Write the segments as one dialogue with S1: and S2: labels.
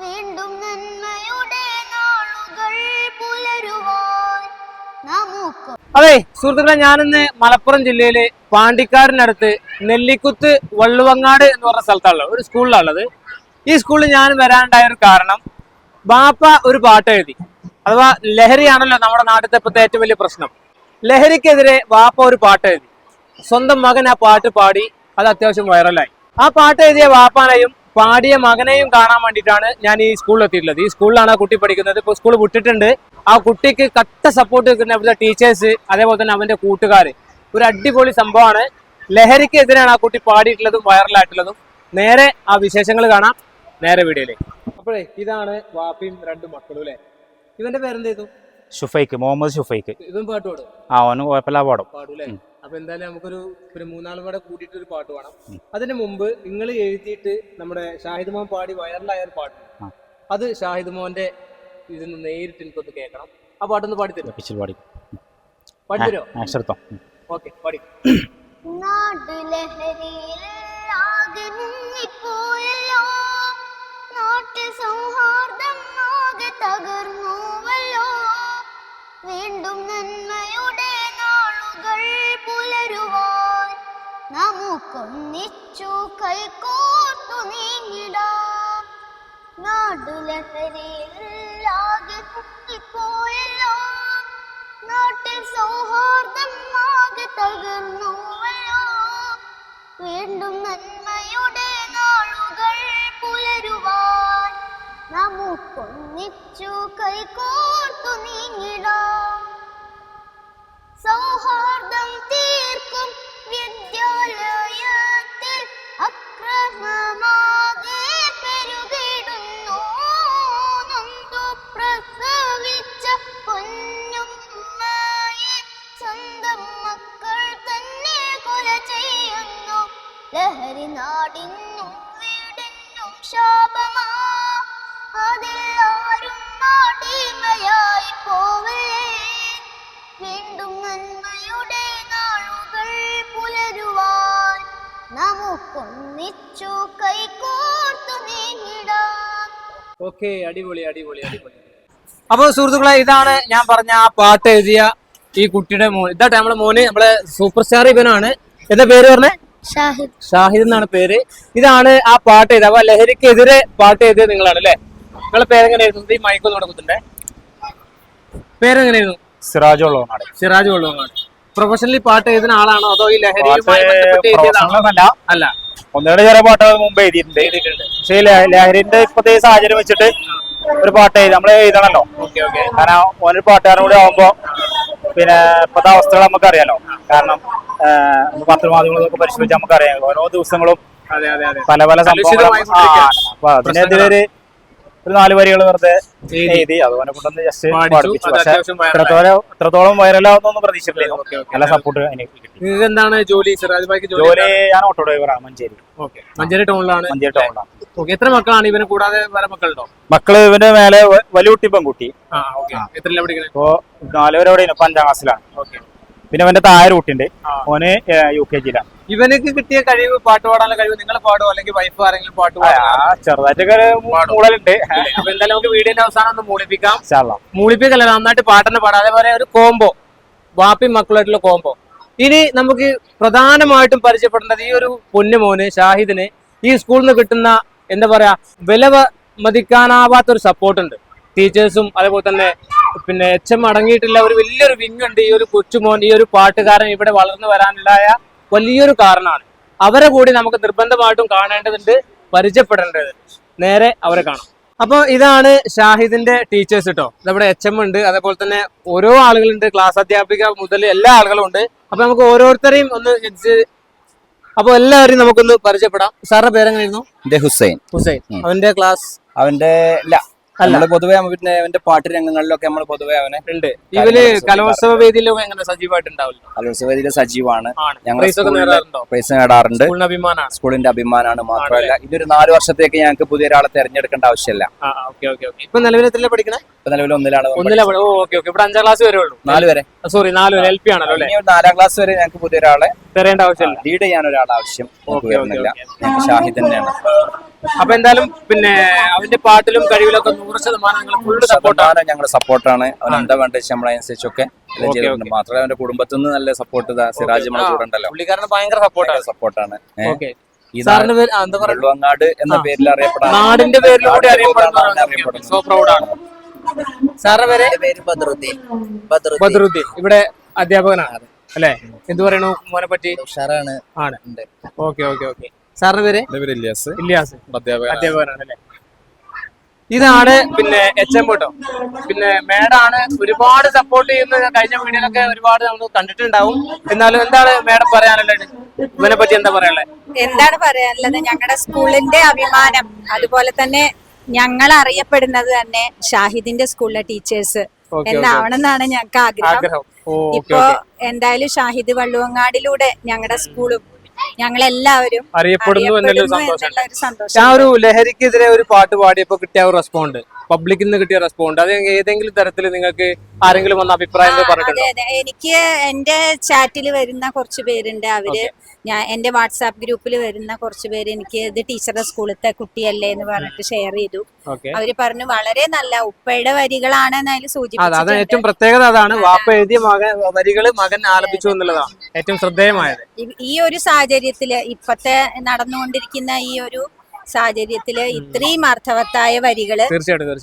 S1: വീണ്ടും നാളുകൾ പുലരുവാൻ
S2: അതെ സുഹൃത്തുക്കളെ ഞാനിന്ന് മലപ്പുറം ജില്ലയിലെ പാണ്ടിക്കാടിനടുത്ത് നെല്ലിക്കുത്ത് വള്ളുവങ്ങാട് എന്ന് പറഞ്ഞ സ്ഥലത്താണുള്ളത് ഒരു സ്കൂളിലാണുള്ളത്. ഈ സ്കൂളിൽ ഞാൻ വരാനുണ്ടായ ഒരു കാരണം ബാപ്പ ഒരു പാട്ട് എഴുതി. അഥവാ ലഹരിയാണല്ലോ നമ്മുടെ നാട്ടിലത്തെ ഇപ്പോഴത്തെ ഏറ്റവും വലിയ പ്രശ്നം. ലഹരിക്കെതിരെ വാപ്പ ഒരു പാട്ട് എഴുതി. സ്വന്തം മകൻ ആ പാട്ട് പാടി അത് അത്യാവശ്യം വൈറലായി. ആ പാട്ട് എഴുതിയ വാപ്പാനെയും പാടിയ മകനെയും കാണാൻ വേണ്ടിയിട്ടാണ് ഞാൻ ഈ സ്കൂളിൽ എത്തിയിട്ടുള്ളത്. ഈ സ്കൂളിലാണ് ആ കുട്ടി പഠിക്കുന്നത്. ഇപ്പോൾ സ്കൂൾ വിട്ടിട്ടുണ്ട്. ആ കുട്ടിക്ക് കട്ട സപ്പോർട്ട് നിൽക്കുന്ന അവിടുത്തെ ടീച്ചേഴ്സ് അതേപോലെ തന്നെ അവന്റെ കൂട്ടുകാർ ഒരു അടിപൊളി സംഭവമാണ്. ലഹരിക്കെതിരാണ് ആ കുട്ടി പാടിയിട്ടുള്ളതും വൈറലായിട്ടുള്ളതും. നേരെ ആ വിശേഷങ്ങൾ കാണാം. നേരെ വീഡിയോയിലേക്ക്. അപ്പോഴേ ഇതാണ് വാപ്പിയും രണ്ട് മക്കളും അല്ലേ? ഇവന്റെ പേരെന്തേതു
S3: ഷുഫൈക്ക് മുഹമ്മദ് ഷുഫൈക്ക്.
S2: ഇവൻ പാട്ട് പാടും?
S3: ആ അവന് കുഴപ്പമില്ല പാടും.
S2: പാടൂലേ അപ്പൊ എന്തായാലും നമുക്കൊരു ഒരു മൂന്നാളും കൂടെ കൂട്ടിയിട്ട് ഒരു പാട്ട് വേണം അതിന് മുമ്പ് നിങ്ങൾ എഴുതിയിട്ട് നമ്മുടെ ഷാഹിദ് മോൻ പാടി വൈറലായ ഒരു പാട്ട്.
S3: ആ.
S2: അത് ഷാഹിദ് മോഹന്റെ നിന്ന് നേരിട്ട് എനിക്കൊന്ന് കേൾക്കണം. ആ പാട്ടൊന്ന് പാടിത്തരും
S3: പിച്ചിൽ പാടി.
S2: പാടിത്തരോ
S3: അക്ഷരത്തം.
S2: ഓക്കെ പാടി.
S1: നാടുലഹരിയിൽ ആകെ മുങ്ങിപ്പോയല്ലോ നാട്ടു സൗഹാർദ്ദം ആകെ തകർന്നുവല്ലോ. വീണ്ടും നന്മയുടെ നാളുകൾ പുലരുവാൻ നമുക്കൊന്നിച്ചു കൈകോർത്തു നീങ്ങിടാം. നാടുലഹരിയിലാകെ കുത്തിപ്പോയല്ലോ. നാട്ടിൽ സൗഹാർദ്ദം ആകെ തകർന്നുവല്ലോ. വീണ്ടും നന്മയുടെ നമുക്കൊന്നിച്ചു കൈകോർത്തു നീങ്ങിടാം നമുക്കൊന്നിച്ചു കൈകോർത്തു നീങ്ങിടാം
S2: ഓക്കെ അടിപൊളി അടിപൊളി അടിപൊളി. അപ്പൊ സുഹൃത്തുക്കളെ ഇതാണ് ഞാൻ പറഞ്ഞ ആ പാട്ട് എഴുതിയ ഈ കുട്ടിയുടെ മോൻ. ഇതാട്ടെ നമ്മളെ മോന് നമ്മളെ സൂപ്പർ സ്റ്റാർ ഇവനാണ്. എന്താ പേര് പറഞ്ഞേ?
S1: ഷാഹിദ്.
S2: ഷാഹിദ് എന്നാണ് പേര്. ഇതാണ് ആ പാട്ട് എഴുതിയത്. അപ്പൊ ലഹരിക്കെതിരെ പാട്ട് എഴുതിയത് നിങ്ങളാണ് അല്ലേ? നിങ്ങളെ പേരെങ്ങനെയായിരുന്നു ഈ മൈക്കോ ഇവിടെ പേരെങ്ങനെയായിരുന്നു
S3: സിറാജ് ഉള്ളവനാണ്.
S2: സിറാജ് ഉള്ളവനാണ്. പ്രൊഫഷണലി പാട്ട് എഴുതുന്ന ആളാണോ? അതോ ഈ ലഹരിയുമായി ബന്ധപ്പെട്ട് എഴുതിയതാണോ? അല്ല.
S3: ഒന്നുകൂടെ ചെറിയ പാട്ടുകൾ മുമ്പ് എഴുതിയിട്ടുണ്ട്. പക്ഷേ ലഹരിന്റെ ഇപ്പോഴത്തെ സാഹചര്യം വെച്ചിട്ട് ഒരു പാട്ട് എഴുതി നമ്മൾ എഴുതണല്ലോ. കാരണം ഓനൊരു പാട്ടുകാരൻ കൂടി ആവുമ്പോ പിന്നെ ഇപ്പോഴത്തെ അവസ്ഥകൾ നമുക്കറിയാലോ കാരണം പത്രമാധ്യമങ്ങളൊക്കെ പരിശോധിച്ചാൽ നമുക്ക് പരിശോധിച്ച് നമുക്കറിയാം ഓരോ ദിവസങ്ങളും പല പല സംഭവങ്ങളും അപ്പൊ അതിനെതിരെ ഒരു നാല് വരികൾ വെറുതെ
S2: എഴുതി.
S3: അതുപോലെ കൊണ്ടുവന്ന് ജസ്റ്റ്. പഠിപ്പിച്ചു. പക്ഷെ ഇത്രത്തോളം ഇത്രത്തോളം വൈറലാവുന്നൊന്നും പ്രതീക്ഷിച്ചിട്ടില്ല. നല്ല സപ്പോർട്ട് എനിക്ക്
S2: എന്താണ് ജോലി ജോലി
S3: ഞാൻ ഓട്ടോ ഡ്രൈവറാണ് മഞ്ചേരി.
S2: മഞ്ചേരി ടൗണിലാണ്
S3: മഞ്ചേരി ടൗണിലാണ്
S2: എത്ര മക്കളാണ്? ഇവനെ കൂടാതെ വേറെ മക്കളുണ്ടോ?
S3: മക്കൾ ഇവന്റെ മേലെ വലിയ കുട്ടി പെൺകുട്ടി. ഇപ്പോ നാലുപേരെ അവിടെ ഇപ്പൊ അഞ്ചാം ക്ലാസ്സിലാണ് പിന്നെ അവന്റെ താഴെ കുട്ടിയുണ്ട്. ഓന് യു കെ ജിയിലാണ്.
S2: ഇവനക്ക് കിട്ടിയ കഴിവ് പാട്ട് പാടാനുള്ള കഴിവ് നിങ്ങൾ പാടുമോ അല്ലെങ്കിൽ വൈഫ് ആരെങ്കിലും പാട്ട്
S3: ചെറുതായിട്ടൊക്കെ മൂളലുണ്ട്
S2: അപ്പൊ എന്തായാലും നമുക്ക് വീടിന്റെ അവസാനം ഒന്ന് മൂളിപ്പിക്കാം. മൂളിപ്പിക്കല്ല നന്നായിട്ട് പാട്ടെന്ന് പാടാം. അതേപോലെ ഒരു കോംബോ വാപ്പി മക്കളായിട്ടുള്ള കോംബോ ഇനി നമുക്ക് പ്രധാനമായിട്ടും പരിചയപ്പെടേണ്ടത് ഈ ഒരു പൊന്നുമോന് ഷാഹിദിന് ഈ സ്കൂളിൽ നിന്ന് കിട്ടുന്ന എന്താ പറയാ വില മതിക്കാനാവാത്ത ഒരു സപ്പോർട്ട് ഉണ്ട്. ടീച്ചേഴ്സും അതേപോലെ തന്നെ പിന്നെ എച്ച് എം അടങ്ങിയിട്ടുള്ള ഒരു വലിയൊരു വിങ് ഉണ്ട് ഈ ഒരു കൊച്ചുമോൻ ഈ ഒരു പാട്ടുകാരൻ ഇവിടെ വളർന്നു വരാനുണ്ടായ വലിയൊരു കാരണമാണ്. അവരെ കൂടി നമുക്ക് നിർബന്ധമായിട്ടും കാണേണ്ടതുണ്ട് പരിചയപ്പെടേണ്ടത് നേരെ അവരെ കാണാം. അപ്പോൾ ഇതാണ് ഷാഹിദിന്റെ ടീച്ചേഴ്സ് കേട്ടോ നമ്മുടെ എച്ച് എം ഉണ്ട്. അതേപോലെ തന്നെ ഓരോ ആളുകളുണ്ട്. ക്ലാസ് അധ്യാപിക മുതൽ എല്ലാ ആളുകളും ഉണ്ട്. അപ്പൊ നമുക്ക് ഓരോരുത്തരെയും ഒന്ന് അപ്പൊ എല്ലാവരെയും നമുക്കൊന്ന് പരിചയപ്പെടാം. സാറിന്റെ പേരെങ്ങനെയായിരുന്നു
S4: ഹുസൈൻ.
S2: ഹുസൈൻ. അവന്റെ ക്ലാസ്
S4: അവന്റെ. നമ്മൾ പൊതുവെ പിന്നെ അവന്റെ പാട്ട് രംഗങ്ങളിലൊക്കെ നമ്മൾ പൊതുവെ അവനെ
S2: ഉണ്ട്. ഇവർ കലോത്സവ വേദിയിലൊക്കെ എങ്ങനെ സജീവമായിട്ട് ഉണ്ടാവില്ല?
S4: വേദിയിലെ സജീവാണ്. ഞങ്ങൾ
S2: ഒക്കെ നേടാറുണ്ടോ?
S4: സ്കൂളിന്റെ അഭിമാനമാണ് മാത്രമല്ല ഇതൊരു നാല് വർഷത്തേക്ക് ഞങ്ങൾക്ക് പുതിയ ഒരാളെ തെരഞ്ഞെടുക്കേണ്ട ആവശ്യമില്ല.
S2: ഇപ്പൊ നിലവിൽ എത്രയിലാ പഠിക്കണേ?
S4: ഇപ്പൊ നിലവിൽ ഒന്നിലാണ് അവൻ
S2: ഒന്നിലാ ഓക്കെ ഓക്കെ. ഇവിടെ അഞ്ചാം ക്ലാസ് വരെ ഉള്ളൂ.
S4: നാല് വരെ.
S2: സോറി നാല് എൽ പി ആണല്ലോ അല്ലെ?
S4: നാലാം ക്ലാസ് വരെ ഞങ്ങൾക്ക് പുതിയ ഒരാളെ
S2: തരേണ്ട ആവശ്യമില്ല.
S4: ലീഡ് ചെയ്യാൻ ഒരാളെ ആവശ്യം വരുന്നില്ല ഷാഹിദ് തന്നെയാണ്.
S2: അപ്പൊ എന്തായാലും പിന്നെ അവന്റെ പാട്ടിലും കഴിവിലൊക്കെ നൂറ് ശതമാനം നിങ്ങൾ ഫുള്ള് സപ്പോർട്ടാണ്
S4: ഞങ്ങളുടെ സപ്പോർട്ടാണ് അവൻ എന്താ വേണ്ട വെച്ചാൽ
S2: ഓക്കേ,
S4: ചെയ്തിട്ടുണ്ട് മാത്രമല്ല അവന്റെ കുടുംബത്തിൽ നിന്ന് നല്ല സപ്പോർട്ട് സിറാജ് നമ്മളെ കൂടെ ഉണ്ടല്ലോ.
S2: പുള്ളിക്കാരന് ഭയങ്കര സപ്പോർട്ടാണ്
S4: സപ്പോർട്ടാണ്
S2: സാറിന്റെ പേര് എന്താ പറയുക
S4: വെള്ളുവങ്ങാട് എന്ന പേരിൽ അറിയപ്പെടാൻ
S2: നാടിന്റെ പേരിലൂടെ കൂടി
S4: അറിയപ്പെടുന്ന
S2: അറിയപ്പെടുന്ന സോ പ്രൗഡാണ് സാറിന്റെ പേര്?
S5: പേര് ബദ്രുദ്ദീൻ ബദ്രുദ്ദീൻ
S2: ബദറുദ്ദീൻ ഇവിടെ അധ്യാപകനാണ്. അല്ലെ? എന്ത് പറയണു മോനെ പറ്റി
S5: ഉഷാറാണ്.
S2: ആണ്. Okay okay okay. സാറിന്റെ പേര്?
S6: എന്റെ പേര് ഇല്യാസ്.
S2: ഇല്യാസ്.
S6: അധ്യാപകൻ
S2: അധ്യാപകനാണ്. അല്ലെ ഇതാണ് പിന്നെ എച്ച് എം കേട്ടോ. പിന്നെ മേഡാണ് ഒരുപാട് സപ്പോർട്ട് ചെയ്യുന്ന കഴിഞ്ഞ വീഡിയോയിലൊക്കെ ഒരുപാട് നമ്മൾ കണ്ടിട്ടുണ്ടാവും. എന്നാലും എന്താണ് മേഡം പറയാനുള്ളത്? ഇവനെ പറ്റി എന്താ പറയാനുള്ളത്?
S7: എന്താണ് പറയാനുള്ളത്? ഞങ്ങളുടെ സ്കൂളിന്റെ അഭിമാനം. അതുപോലെ തന്നെ ഞങ്ങൾ അറിയപ്പെടുന്നത് തന്നെ ഷാഹിദിന്റെ സ്കൂളിലെ ടീച്ചേഴ്സ് എന്നാവണമെന്നാണ് ഞങ്ങൾക്ക് ആഗ്രഹം. ഇപ്പോ എന്തായാലും ഷാഹിദ് വള്ളുവങ്ങാടിലൂടെ ഞങ്ങളുടെ സ്കൂളും ഞങ്ങളെല്ലാവരും
S2: അറിയപ്പെടുന്നു
S7: എന്നുള്ള സന്തോഷം
S2: ഞാൻ ഒരു ലഹരിക്കെതിരെ ഒരു പാട്ട് പാടിയപ്പോ കിട്ടിയ റെസ്പോണ്ട് പബ്ലിക്കിൽ നിന്ന് കിട്ടിയ റെസ്പോണ്ട് അത് ഏതെങ്കിലും തരത്തിൽ നിങ്ങൾക്ക് ആരെങ്കിലും വന്ന അഭിപ്രായം പറഞ്ഞിട്ടുണ്ടോ
S7: എനിക്ക് എന്റെ ചാറ്റിൽ വരുന്ന കുറച്ച് പേരുണ്ട് അവർ. ഞാൻ എന്റെ വാട്സാപ്പ് ഗ്രൂപ്പിൽ വരുന്ന കുറച്ച് പേര് എനിക്ക് ഇത് ടീച്ചറുടെ സ്കൂളിലത്തെ കുട്ടിയല്ലേ എന്ന് പറഞ്ഞിട്ട് ഷെയർ ചെയ്തു. അവർ പറഞ്ഞു വളരെ നല്ല ഉപ്പയുടെ വരികളാണ്
S2: അതാണ്
S7: സൂചിപ്പിച്ചിട്ടുണ്ട്.
S2: ഏറ്റവും പ്രത്യേകത അതാണ് വാപ്പ എഴുതിയ മകൻ വരികൾ മകൻ ആലപിച്ചു എന്നുള്ളതാണ് ഏറ്റവും ശ്രദ്ധേയമായത്.
S7: ഈ ഒരു സാഹചര്യത്തിൽ ഇപ്പത്തെ നടന്നുകൊണ്ടിരിക്കുന്ന ഈ ഒരു സാഹചര്യത്തിൽ ഇത്രയും അർത്ഥവത്തായ
S2: വരികൾ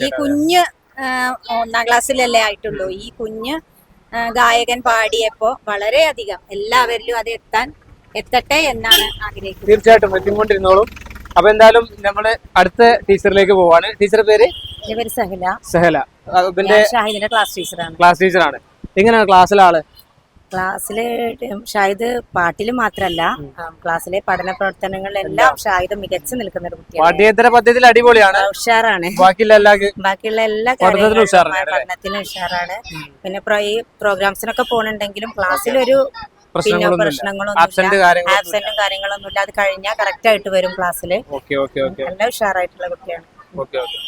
S7: ഈ കുഞ്ഞ് ഒന്നാം ക്ലാസ്സിലല്ലേ ആയിട്ടുള്ളൂ. ഈ കുഞ്ഞ് ഗായകൻ പാടിയപ്പോ വളരെയധികം എല്ലാവരിലും അത് എത്താൻ എത്തട്ടെ എന്നാണ് ആഗ്രഹിക്കുന്നത്.
S2: തീർച്ചയായിട്ടും എത്തിക്കൊണ്ടിരുന്നോളും. അപ്പൊ എന്തായാലും നമ്മൾ അടുത്ത ടീച്ചറിലേക്ക് പോവാണ്. ടീച്ചറുടെ പേര്?
S7: സഹല.
S2: സഹല.
S7: ക്ലാസ് ടീച്ചറാണ്.
S2: ക്ലാസ് ടീച്ചറാണ്. എങ്ങനെയാണ് ക്ലാസ്സിലെ ആൾ?
S8: ക്ലാസ്സിൽ ഷായിദ് പാട്ടിൽ മാത്രല്ല ക്ലാസ്സിലെ പഠന പ്രവർത്തനങ്ങളിലെല്ലാം ഷാഹിദ് മികച്ചു നിൽക്കുന്ന ഒരു കുട്ടിയാണ്.
S2: പാഠ്യേതര പദ്ധതിയിൽ അടിപൊളിയാണ്.
S8: ഉഷാറാണ്.
S2: ബാക്കിയുള്ള എല്ലാ
S8: ബാക്കിയുള്ള എല്ലാ
S2: പഠനത്തിലും ഉഷാറാണ്.
S8: പിന്നെ ഈ പ്രോഗ്രാംസിനൊക്കെ പോണുണ്ടെങ്കിലും ക്ലാസ്സിലൊരു പിന്നെ
S2: പ്രശ്നങ്ങളൊന്നുമില്ല.
S8: പ്രശ്നങ്ങളൊന്നും
S2: ആബ്സെന്റ് കാര്യങ്ങളൊന്നും
S8: ഇല്ല അത് കഴിഞ്ഞാൽ കറക്റ്റ് ആയിട്ട് വരും ക്ലാസ്സിൽ
S2: ഓക്കെ ഓക്കെ ഓക്കെ.
S8: നല്ല ഉഷാറായിട്ടുള്ള കുട്ടിയാണ്.
S2: Okay okay.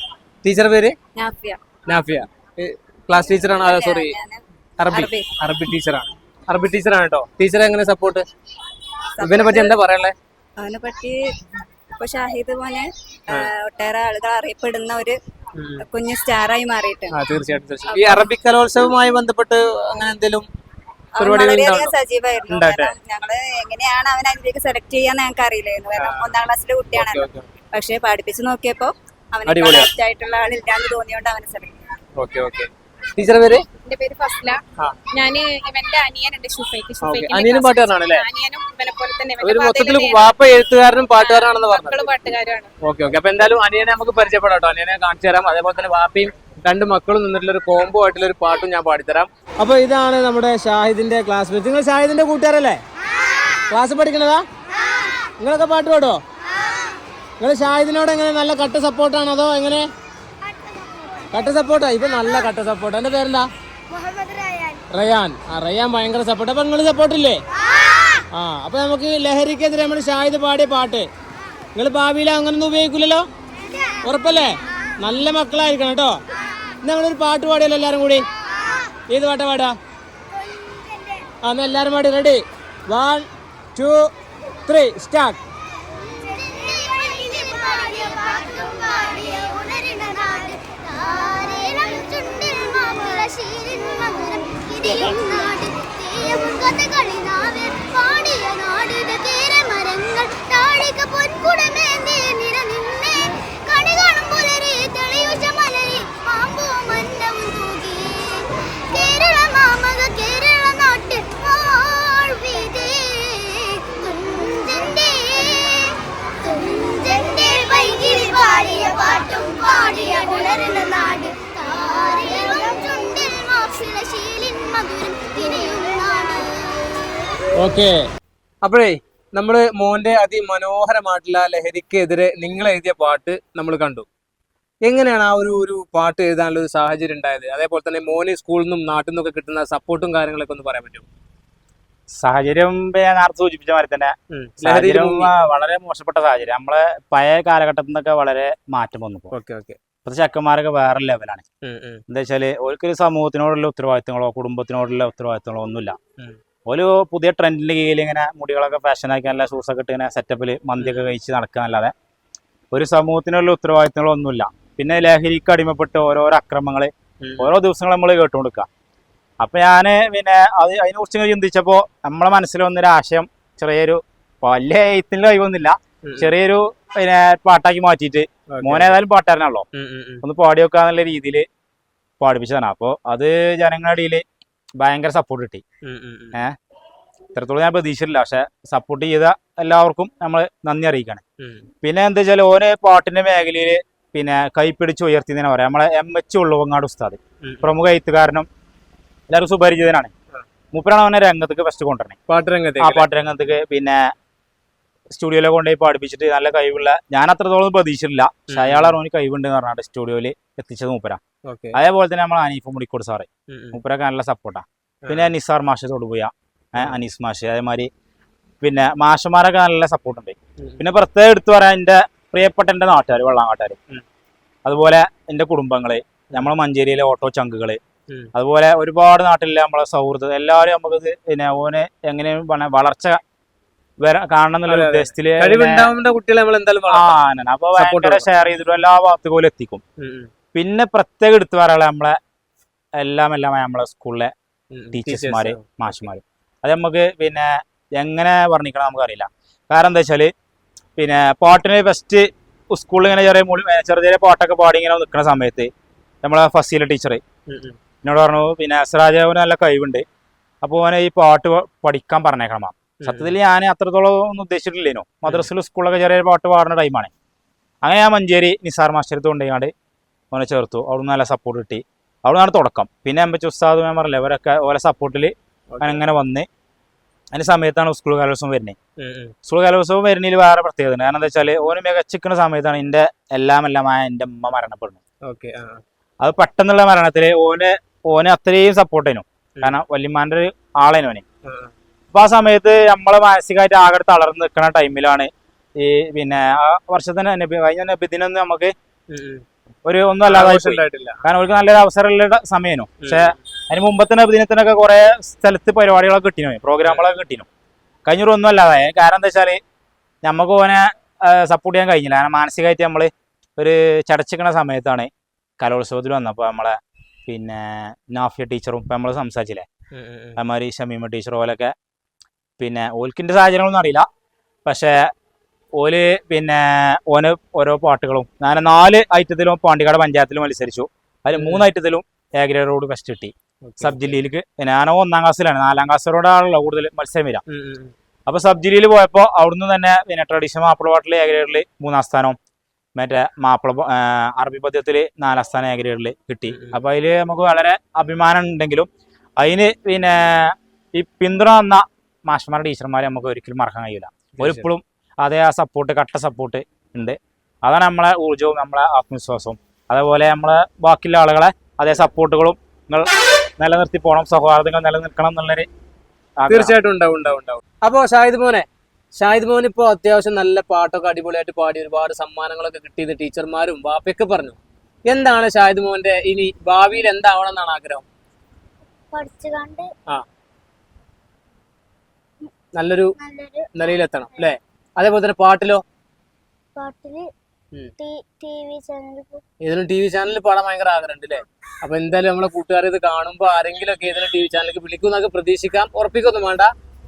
S2: ടീച്ചർ പേര്?
S7: നാഫിയ.
S2: നാഫിയ. ക്ലാസ് ടീച്ചറാണ്? സോറി. അറബി.
S7: അറബി
S2: ടീച്ചറാണ്. അറബി ടീച്ചറാണ് കേട്ടോ. ടീച്ചർ എങ്ങനെ സപ്പോർട്ട് ഇവനെ പറ്റി എന്താ പറയാനുള്ളത്
S7: അവനെ പറ്റി ഇപ്പൊ ഷാഹിദ് മോനെ ഒട്ടേറെ ആളുകൾ അറിയപ്പെടുന്ന ഒരു കുഞ്ഞു സ്റ്റാറായി മാറിയിട്ടുണ്ട്.
S2: തീർച്ചയായിട്ടും ഈ അറബിക് കലോത്സവവുമായി ബന്ധപ്പെട്ട് അങ്ങനെ എന്തെങ്കിലും
S7: വളരെയധികം? സജീവമായിരുന്നു ഞങ്ങൾ എങ്ങനെയാണ് അവൻ അതിലേക്ക് സെലക്ട് ചെയ്യാന്ന് ഞങ്ങൾക്ക് അറിയില്ലായിരുന്നു. കാരണം ഒന്നാം ക്ലാസ്സിലെ കുട്ടിയാണല്ലോ. പക്ഷെ പഠിപ്പിച്ചു നോക്കിയപ്പോ അവനെ ആയിട്ടുള്ള ആളില്ലാന്ന് തോന്നിയോണ്ട് അവനെ സെലക്ട് ചെയ്യാം
S2: ഓക്കെ ഓക്കെ. ടീച്ചർ പേര്?
S9: എന്റെ പേര് ഫസ്ല. ഞാൻ ഇവന്റെ അനിയനുണ്ട് ഷുഫൈക്ക്.
S2: അനിയനും പാട്ടുകാരനാണല്ലേ?
S9: അനിയനും ഇവനെ പോലെ തന്നെ
S2: ഒരു
S9: ഇവന്റെ
S2: മൊത്തത്തിൽ വാപ്പ എഴുത്തുകാരനും പാട്ടുകാരനാണെന്ന് പറഞ്ഞു
S9: പാട്ടുകാരാണ്
S2: ഓക്കെ ഓക്കെ. അപ്പൊ എന്തായാലും അനിയനെ നമുക്ക് പരിചയപ്പെടാം കേട്ടോ. അനിയനെ കാണിച്ചു തരാം. അതേപോലെ തന്നെ വാപ്പയും രണ്ട് മക്കളും നിന്നിട്ടുള്ള ഒരു കോംബോ ആയിട്ടുള്ള ഒരു പാട്ടും ഞാൻ പാടിത്തരാം. അപ്പൊ ഇതാണ് നമ്മുടെ ഷാഹിദിന്റെ ക്ലാസ് നിങ്ങൾ ഷാഹിദിന്റെ കൂട്ടുകാരല്ലേ? ക്ലാസ് പഠിക്കണതാ? നിങ്ങളൊക്കെ പാട്ട് പാടുവോ? നിങ്ങൾ ഷാഹിദിനോട് എങ്ങനെ നല്ല കട്ട് സപ്പോർട്ടാണോ അതോ എങ്ങനെ? കട്ട സപ്പോർട്ടാ ഇപ്പൊ നല്ല കട്ട സപ്പോർട്ട്. എന്റെ പേരെന്താ?
S1: റയാൻ.
S2: ആ റയാൻ ഭയങ്കര സപ്പോർട്ട് അപ്പൊ നിങ്ങൾ സപ്പോർട്ടില്ലേ ആ. അപ്പൊ നമുക്ക് ലഹരിക്കെതിരെ നമ്മൾ ഷാഹിദ് പാടിയ പാട്ട്. നിങ്ങൾ ഭാവിയിൽ അങ്ങനൊന്നും ഉപയോഗിക്കില്ലല്ലോ ഉറപ്പല്ലേ? നല്ല മക്കളായിരിക്കണം കേട്ടോ. നമ്മളൊരു പാട്ട് പാടിയല്ലോ എല്ലാരും കൂടി. ഏത് പാട്ടാ പാടാ? ആ എന്നാ എല്ലാരും പാടി. Ready one two three start
S1: നാട്. ചുണ്ടിൽ മധുരം തിരിയും നാട്.
S2: ഓക്കെ. അപ്പോഴേ നമ്മൾ മോന്റെ അതിമനോഹരമായിട്ടുള്ള ലഹരിക്കെതിരെ നിങ്ങൾ എഴുതിയ പാട്ട് നമ്മൾ കണ്ടു. എങ്ങനെയാണ് ആ ഒരു ഒരു പാട്ട് എഴുതാനുള്ള ഒരു സാഹചര്യം ഉണ്ടായത്? അതേപോലെ തന്നെ മോന് സ്കൂളിൽ നിന്നും നാട്ടിൽ നിന്നൊക്കെ കിട്ടുന്ന സപ്പോർട്ടും കാര്യങ്ങളൊക്കെ ഒന്ന് പറയാൻ പറ്റുമോ?
S3: സാഹചര്യം ഞാൻ നേരത്തെ സൂചിപ്പിച്ച മാതിരി തന്നെ. സാഹചര്യം വളരെ മോശപ്പെട്ട സാഹചര്യം. നമ്മളെ പഴയ കാലഘട്ടത്തിൽ നിന്നൊക്കെ വളരെ മാറ്റം വന്നു.
S2: Okay okay.
S3: ഇപ്പോഴത്തെ ചെക്കന്മാരൊക്കെ വേറെ ലെവലാണ്. എന്താ വെച്ചാൽ ഓർക്കൊരു സമൂഹത്തിനോടുള്ള ഉത്തരവാദിത്തങ്ങളോ കുടുംബത്തിനോടുള്ള ഉത്തരവാദിത്തങ്ങളോ ഒന്നുമില്ല. ഒരു പുതിയ ട്രെൻഡിന്റെ കീഴിൽ ഇങ്ങനെ മുടികളൊക്കെ ഫാഷനാക്കി നല്ല ഷൂസൊക്കെ ഇട്ട് ഇങ്ങനെ സെറ്റപ്പിൽ മന്തിയൊക്കെ കഴിച്ച് നടക്കാനല്ലാതെ ഒരു സമൂഹത്തിനുള്ള ഉത്തരവാദിത്തങ്ങളോ ഒന്നുമില്ല പിന്നെ ലഹരിക്ക് അടിമപ്പെട്ട് ഓരോരോ അക്രമങ്ങൾ ഓരോ ദിവസങ്ങൾ നമ്മൾ കേട്ടുകൊടുക്കുക അപ്പൊ ഞാൻ പിന്നെ അത് അതിനെ കുറിച്ച് ചിന്തിച്ചപ്പോ ചിന്തിച്ചപ്പോൾ നമ്മളെ മനസ്സിൽ വന്നൊരു ആശയം ചെറിയൊരു വലിയ എഴുത്തിന് കഴിവൊന്നുമില്ല. ചെറിയൊരു പിന്നെ പാട്ടാക്കി മാറ്റിയിട്ട്.
S2: Okay.
S3: മോനെ ഏതായാലും പാട്ടുകാരനാണല്ലോ. ഒന്ന് പാടി വെക്കാന്നുള്ള രീതിയിൽ പാടിപ്പിച്ചതാണ്. അപ്പോൾ അത് ജനങ്ങളുടെ ഇടയിൽ ഭയങ്കര സപ്പോർട്ട് കിട്ടി.
S2: ഏ.
S3: ഇത്രത്തോളം ഞാൻ പ്രതീക്ഷിച്ചില്ല പക്ഷെ സപ്പോർട്ട് ചെയ്ത എല്ലാവർക്കും നമ്മൾ നന്ദി അറിയിക്കണം. പിന്നെ എന്താ വെച്ചാൽ ഓരോ പാട്ടിന്റെ മേഖലയിൽ പിന്നെ കൈപ്പിടിച്ച് ഉയർത്തിയതിനെ പറയാം നമ്മളെ എം എച്ച് ഉള്ളവങ്ങാട് ഉസ്താദ്. പ്രമുഖ എഴുത്തുകാരനും എല്ലാവരും സുപരിചിതനാണ്. മൂപ്പരാണ് അവനെ രംഗത്തേക്ക് ഫസ്റ്റ് കൊണ്ടുവരണേ.
S2: പാട്ട്
S3: ആ
S2: രംഗത്തേക്ക്
S3: പാട്ട് രംഗത്തേക്ക് പിന്നെ സ്റ്റുഡിയോയിലെ കൊണ്ടുപോയി പാടിപ്പിച്ചിട്ട് നല്ല കഴിവുള്ള ഞാൻ അത്രത്തോളം പ്രതീക്ഷിച്ചില്ല പക്ഷെ. അയാൾ അറിഞ്ഞു കഴിവുണ്ട് എന്ന് പറഞ്ഞാൽ സ്റ്റുഡിയോയിൽ എത്തിച്ചത് മൂപ്പര. അതേപോലെ തന്നെ നമ്മൾ അനീഫ് മുടിക്കോട് സാറ്. മൂപ്പരൊക്കെ നല്ല സപ്പോർട്ടാണ് പിന്നെ നിസാർ മാഷ് പോയാ ഏഹ് അനീസ് മാഷ് അതേമാതിരി പിന്നെ മാഷന്മാരൊക്കെ നല്ല സപ്പോർട്ട് ഉണ്ട്. പിന്നെ പ്രത്യേകം എടുത്തു പറയാൻ എന്റെ പ്രിയപ്പെട്ട എന്റെ നാട്ടുകാർ വെള്ളാങ്കാട്ടുകാർ അതുപോലെ എന്റെ കുടുംബങ്ങൾ നമ്മളെ മഞ്ചേരിയിലെ ഓട്ടോ
S2: ചങ്കുകൾ.
S3: അതുപോലെ ഒരുപാട് നാട്ടിലെ നമ്മളെ സൗഹൃദം എല്ലാവരും നമുക്ക് പിന്നെ ഓന് എങ്ങനെയും വളർച്ച വര കാണണം എന്നുള്ള
S2: അതെ, അതെ. ഉദ്ദേശത്തിൽ കുട്ടികളെ നമ്മൾ എന്തായാലും
S3: ആ
S2: വളർത്താം.
S3: അപ്പൊ ഭയങ്കര ഷെയർ ചെയ്തിട്ട് എല്ലാ എത്തിക്കും. പിന്നെ പ്രത്യേകം എടുത്തു പറയാനുള്ള നമ്മളെ എല്ലാം എല്ലാം നമ്മളെ സ്കൂളിലെ. ടീച്ചേഴ്സ്മാര് മാഷുമാര് അത് നമുക്ക് പിന്നെ എങ്ങനെ വർണിക്കണം നമുക്കറിയില്ല കാരണം എന്താ വെച്ചാൽ പിന്നെ പാട്ടിന് ഫസ്റ്റ് സ്കൂളിൽ ഇങ്ങനെ ചെറിയ ചെറിയ ചെറിയ പാട്ടൊക്കെ പാടി ഇങ്ങനെ നിൽക്കുന്ന സമയത്ത് നമ്മളെ ഫസീല ടീച്ചർ. എന്നോട് പറഞ്ഞു പിന്നെ അസ്രാജാവിന് നല്ല കഴിവുണ്ട് അപ്പോൾ ഓനെ ഈ പാട്ട് പഠിക്കാൻ പറഞ്ഞേക്കണം സത്യത്തിൽ ഞാൻ അത്രത്തോളം ഒന്നും ഉദ്ദേശിച്ചിട്ടില്ലേനോ? മദ്രസിൽ സ്കൂളൊക്കെ ചെറിയ പാട്ട് പാടുന്ന ടൈമാണ് അങ്ങനെ ഞാൻ മഞ്ചേരി നിസാർ മാസ്റ്റർ കൊണ്ടുപോയി അവനെ ചേർത്തു. അവിടെ നല്ല സപ്പോർട്ട് കിട്ടി. അവിടുന്നാണ് തുടക്കം. പിന്നെ എമ്പച്ച് ഉസ്താദ് ഞാൻ പറഞ്ഞില്ല അവരൊക്കെ ഓരോ സപ്പോർട്ടിൽ അങ്ങനെ വന്ന് അതിന് സമയത്താണ് സ്കൂൾ കലോത്സവം വരുന്നത്. സ്കൂൾ കലോത്സവം വരുന്നതിൽ വേറെ പ്രത്യേകത കാരണം എന്താ വെച്ചാൽ ഓന് മികച്ചിക്കുന്ന സമയത്താണ് എന്റെ എല്ലാം എല്ലാമായ എന്റെ അമ്മ മരണപ്പെടുന്നത്. അത് പെട്ടെന്നുള്ള മരണത്തിൽ ഓനെ ഓനെ അത്രയും സപ്പോർട്ട് കാരണം വല്യമാന്റെ ഒരു ആളേനു ഓന്
S2: ആ, ആ.
S3: അപ്പൊ ആ സമയത്ത് നമ്മളെ മാനസികമായിട്ട് ആകെ തളർന്ന് നിൽക്കുന്ന ടൈമിലാണ് ഈ പിന്നെ ആ വർഷത്തിന് നബി കഴിഞ്ഞ നബിദിനൊന്നും നമുക്ക്. ഒരു ഒന്നും
S2: അല്ലാതെ
S3: കാരണം അവർക്ക് നല്ലൊരു അവസരമുള്ള സമയനു പക്ഷെ അതിന് മുമ്പത്തെ നബിദിനത്തിനൊക്കെ കുറെ സ്ഥലത്ത് പരിപാടികളൊക്കെ കിട്ടിനു പ്രോഗ്രാമുകളൊക്കെ കിട്ടിനു കഴിഞ്ഞൊരു ഒന്നും അല്ലാതെ കാരണം എന്താ വെച്ചാൽ നമുക്ക് ഓനെ സപ്പോർട്ട് ചെയ്യാൻ കഴിഞ്ഞില്ല. കാരണം മാനസികമായിട്ട് നമ്മൾ ഒരു ചടച്ചിക്കണ സമയത്താണ് കലോത്സവത്തിൽ വന്നപ്പോൾ നമ്മളെ പിന്നെ നാഫിയ ടീച്ചറും ഇപ്പം നമ്മൾ സംസാരിച്ചില്ലേ. അതേമാതിരി ഷമീമ ടീച്ചർ ഓലൊക്കെ പിന്നെ ഓൽക്കിന്റെ സാഹചര്യങ്ങളൊന്നും അറിയില്ല. പക്ഷേ ഓൽ പിന്നെ ഓന് ഓരോ പാട്ടുകളും ഞാൻ നാല് ഐറ്റത്തിലും പാണ്ടിക്കാട് പഞ്ചായത്തിലും മത്സരിച്ചു. അതിൽ മൂന്ന് ഐറ്റത്തിലും എ ഗ്രേഡോട് ഫസ്റ്റ് കിട്ടി. സബ് ജില്ലയിലേക്ക് ഞാനോ ഒന്നാം ക്ലാസ്സിലാണ്. നാലാം ക്ലാസ്സിലോടാണല്ലോ കൂടുതൽ മത്സരം വരിക.
S2: ഉം.
S3: അപ്പൊ സബ് ജില്ലയിൽ പോയപ്പോൾ അവിടുന്ന് തന്നെ പിന്നെ ട്രഡീഷണൽ മാപ്പിള പാട്ടിൽ എ ഗ്രേഡിൽ മൂന്നാം സ്ഥാനവും മറ്റേ മാപ്പിള അറബി പദ്യത്തിൽ നാലാം സ്ഥാനം എ ഗ്രേഡിൽ കിട്ടി. അപ്പൊ അതിൽ നമുക്ക് വളരെ അഭിമാനം ഉണ്ടെങ്കിലും അതിന് പിന്നെ ഈ പിന്തുണ തന്ന മാഷന്മാരുടെ ടീച്ചർമാരെ നമുക്ക് ഒരിക്കലും മറക്കാൻ കഴിയില്ല ഒരിപ്പോഴും അതേ ആ സപ്പോർട്ട് കട്ട സപ്പോർട്ട് ഉണ്ട്. അതാണ് നമ്മളെ ഊർജവും നമ്മളെ ആത്മവിശ്വാസവും. അതേപോലെ നമ്മളെ ബാക്കിയുള്ള ആളുകളെ അതേ സപ്പോർട്ടുകളും നിങ്ങൾ നിലനിർത്തി പോകണം സൗഹാർദ്ദങ്ങൾ നിലനിൽക്കണം എന്നുള്ളൊരു.
S2: തീർച്ചയായിട്ടും ഉണ്ടാവും ഉണ്ടാവും ഉണ്ടാവും. അപ്പോ ഷാഹിദ് മോനെ ഷാഹിദ് മോൻ ഇപ്പോൾ അത്യാവശ്യം നല്ല പാട്ടൊക്കെ അടിപൊളിയായിട്ട് പാടി ഒരുപാട് സമ്മാനങ്ങളൊക്കെ കിട്ടിയത് ടീച്ചർമാരും ബാപ്പയൊക്കെ പറഞ്ഞു. എന്താണ് ഷാഹിദ് മോന്റെ ഇനി ഭാവിയിൽ എന്താവണം എന്നാണ് ആഗ്രഹം?
S1: പഠിച്ചു കണ്ട്
S2: നല്ലൊരു നിലയിലെത്തണം അല്ലേ? അതേപോലെ തന്നെ പാട്ടിലോ? ഏതെങ്കിലും ടി വി ചാനലിൽ പാടാൻ ഭയങ്കര ആഗ്രഹമുണ്ട് അല്ലേ? അപ്പൊ എന്തായാലും നമ്മളെ കൂട്ടുകാർ ഇത് കാണുമ്പോൾ ആരെങ്കിലും ഒക്കെ ഏതെങ്കിലും ടി വി ചാനലിലേക്ക് വിളിക്കുന്നൊക്കെ പ്രതീക്ഷിക്കാം. ഉറപ്പിക്കൊന്നും വേണ്ട.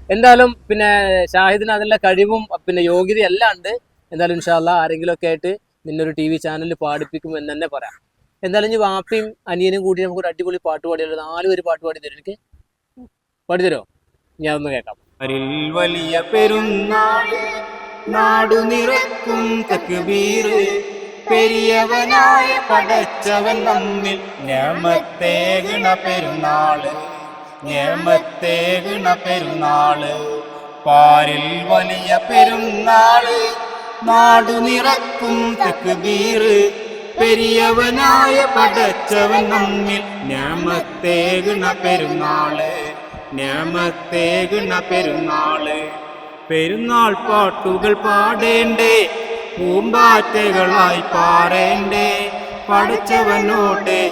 S2: എന്തായാലും പിന്നെ ഷാഹിദിന് അതിനുള്ള കഴിവും പിന്നെ യോഗ്യതയും എല്ലാം ഉണ്ട്. എന്തായാലും ഇൻഷാല്ല ആരെങ്കിലും ഒക്കെ ആയിട്ട് നിന്നൊരു ടി വി ചാനലിൽ പാടിപ്പിക്കും എന്ന് തന്നെ പറയാം. എന്തായാലും ഇനി വാപ്പയും അനിയനും കൂടി നമുക്ക് ഒരു അടിപൊളി പാട്ട് പാടിയാലോ നാല് പേര് പാട്ട് പാടി തരും എനിക്ക്? പാടിത്തരോ ഞാൻ ഒന്ന് കേൾക്കാം.
S3: അരിൽ വലിയ പെരുന്നാൾ നാടു നിറക്കും തക്ബീറ് പെരിയവനായ പടച്ചവൻ നമ്മിൽ ഞമത്തേകണ പെരുന്നാൾ ഗുണ പെരുന്നാൾ പാരിൽ വലിയ പെരുന്നാൾ നാടു നിറക്കും തക്ബീറ് പെരിയവനായ പടച്ചവൻ നമ്മിൽ ഞമത്തേകണ പെരുന്നാൾ ഞാമത്തേകുണ പെരുന്നാൾ. പെരുന്നാൾ പാട്ടുകൾ പാടേണ്ടേ പൂമ്പാറ്റകളായി പാറേണ്ടേ പഠിച്ചവനോട്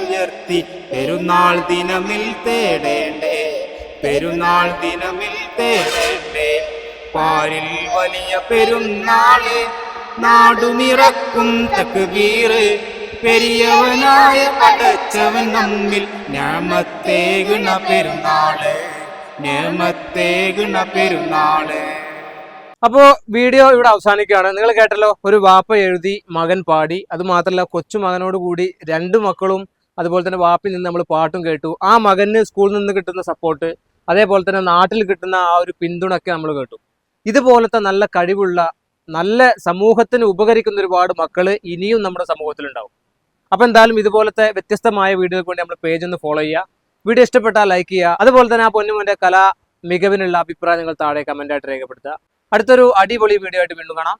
S3: ഉയർത്തി പെരുന്നാൾ ദിനമിൽ തേടേണ്ടേ. പെരുന്നാൾ ദിനമിൽ തേടേണ്ടേ. പാരിൽ വലിയ പെരുന്നാൾ നാടുനിറക്കും തക്ബീറ് പെരിയവനായ പടച്ചവൻ നമ്മിൽ ഞാമത്തേകുണ പെരുന്നാൾ ഞാമത്തേകുണ പെരുന്നാൾ
S2: അപ്പോ വീഡിയോ ഇവിടെ അവസാനിക്കുകയാണ്. നിങ്ങൾ കേട്ടല്ലോ ഒരു വാപ്പ എഴുതി മകൻ പാടി. അത് മാത്രമല്ല കൊച്ചു മകനോട് കൂടി രണ്ട് മക്കളും അതുപോലെ തന്നെ വാപ്പിൽ നിന്ന് നമ്മൾ പാട്ടും കേട്ടു. ആ മകന് സ്കൂളിൽ നിന്ന് കിട്ടുന്ന സപ്പോർട്ട് അതേപോലെ തന്നെ നാട്ടിൽ കിട്ടുന്ന ആ ഒരു പിന്തുണയൊക്കെ നമ്മൾ കേട്ടു. ഇതുപോലത്തെ നല്ല കഴിവുള്ള നല്ല സമൂഹത്തിന് ഉപകരിക്കുന്ന ഒരുപാട് മക്കൾ ഇനിയും നമ്മുടെ സമൂഹത്തിലുണ്ടാവും. അപ്പൊ എന്തായാലും ഇതുപോലത്തെ വ്യത്യസ്തമായ വീഡിയോകൾക്ക് വേണ്ടി നമ്മൾ പേജ് ഒന്ന് ഫോളോ ചെയ്യുക. വീഡിയോ ഇഷ്ടപ്പെട്ടാൽ ലൈക്ക് ചെയ്യുക. അതുപോലെ തന്നെ ആ പൊന്നുമോന്റെ കല മികവിനുള്ള അഭിപ്രായങ്ങൾ താഴെ കമന്റ് ആയിട്ട് രേഖപ്പെടുത്തുക. അടുത്തൊരു അടിപൊളി വീഡിയോ ആയിട്ട് വീണ്ടും കാണാം.